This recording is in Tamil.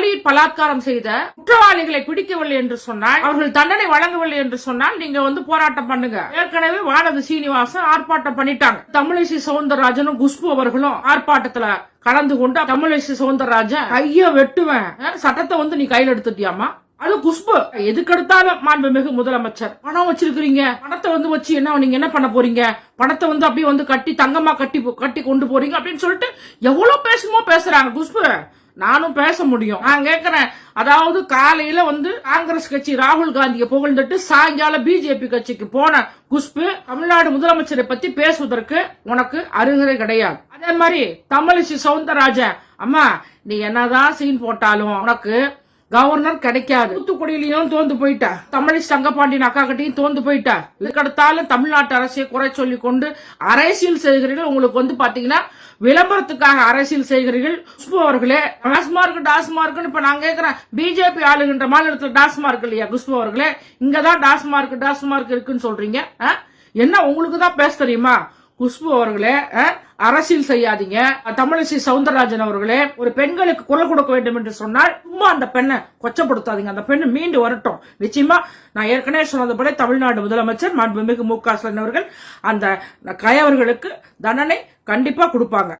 பாலியல் பலாத்காரம் செய்த குற்றவாளிகளை பிடிக்கவில்லை என்று சொன்னால் அவர்கள் தண்டனை வழங்கவில்லை என்று சொன்னால் நீங்க வந்து போராட்டம் பண்ணுங்க. ஏற்கனவே வானதி சீனிவாசன் ஆர்ப்பாட்டம் பண்ணிட்டாங்க. தமிழிசை சவுந்தரராஜனும் குஷ்பு அவர்களும் ஆர்ப்பாட்டத்துல கலந்து கொண்டு தமிழிசை சவுந்தரராஜன் கைய வெட்டுவேன். சட்டத்தை வந்து நீ கையில எடுத்துட்டியாமா அது குஷ்பு. எதுக்கெடுத்தாலும் மாண்புமிகு முதலமைச்சர். பணம் வச்சிருக்கிறீங்க. பணத்தை வந்து வச்சு என்ன நீங்க என்ன பண்ண போறீங்க? பணத்தை வந்து அப்படியே வந்து கட்டி தங்கமா கட்டி கட்டி கொண்டு போறீங்க அப்படின்னு சொல்லிட்டு எவ்வளவு பேசணுமோ பேசுறாங்க குஷ்பு. நானும் பேச முடியும். நான் கேட்கிறேன் அதாவது காலையில வந்து காங்கிரஸ் கட்சி ராகுல் காந்தியை புகழ்ந்துட்டு சாயங்காலம் பிஜேபி கட்சிக்கு போன குஷ்பு தமிழ்நாடு முதலமைச்சரை பத்தி பேசுவதற்கு உனக்கு அருகதை கிடையாது. அதே மாதிரி தமிழிசை சவுந்தரராஜன் அம்மா நீ என்னதான் சீன் போட்டாலும் உனக்கு கவர்னர் கிடைக்காது. தூத்துக்குடியிலையும் தோந்து போயிட்டா. தமிழ் தங்கப்பாண்டியன் அக்கா கிட்டையும் தோந்து போயிட்டா. இதுக்கடுத்தாலும் தமிழ்நாட்டு அரசை குறை சொல்லி கொண்டு அரசியல் செய்கிறீர்கள். உங்களுக்கு வந்து பாத்தீங்கன்னா விளம்பரத்துக்காக அரசியல் செய்கிறீர்கள். குஷ்பு அவர்களே டாஸ்மார்க் டாஸ்மார்க் இப்ப நான் கேக்குறேன். பிஜேபி ஆளுகின்ற மாநிலத்தில் டாஸ்மார்க் இல்லையா குஷ்பு அவர்களே? இங்கதான் டாஸ்மார்க் டாஸ்மார்க் இருக்குன்னு சொல்றீங்க. ஆ? என்ன உங்களுக்கு தான் பேச தெரியுமா? குஷ்பு அவர்களே அரசியல் செய்யாதீங்க. தமிழிசை சவுந்தரராஜன் அவர்களே ஒரு பெண்களுக்கு குரல் கொடுக்க வேண்டும் என்று சொன்னால் சும்மா அந்த பெண்ணை கொச்சப்படுத்தாதீங்க. அந்த பெண்ணு மீண்டு வரட்டும். நிச்சயமா நான் ஏற்கனவே சொன்னதுபடி தமிழ்நாடு முதலமைச்சர் மாண்புமிகு மு க ஸ்டாலின் அவர்கள் அந்த கயவர்களுக்கு தண்டனை கண்டிப்பா கொடுப்பாங்க.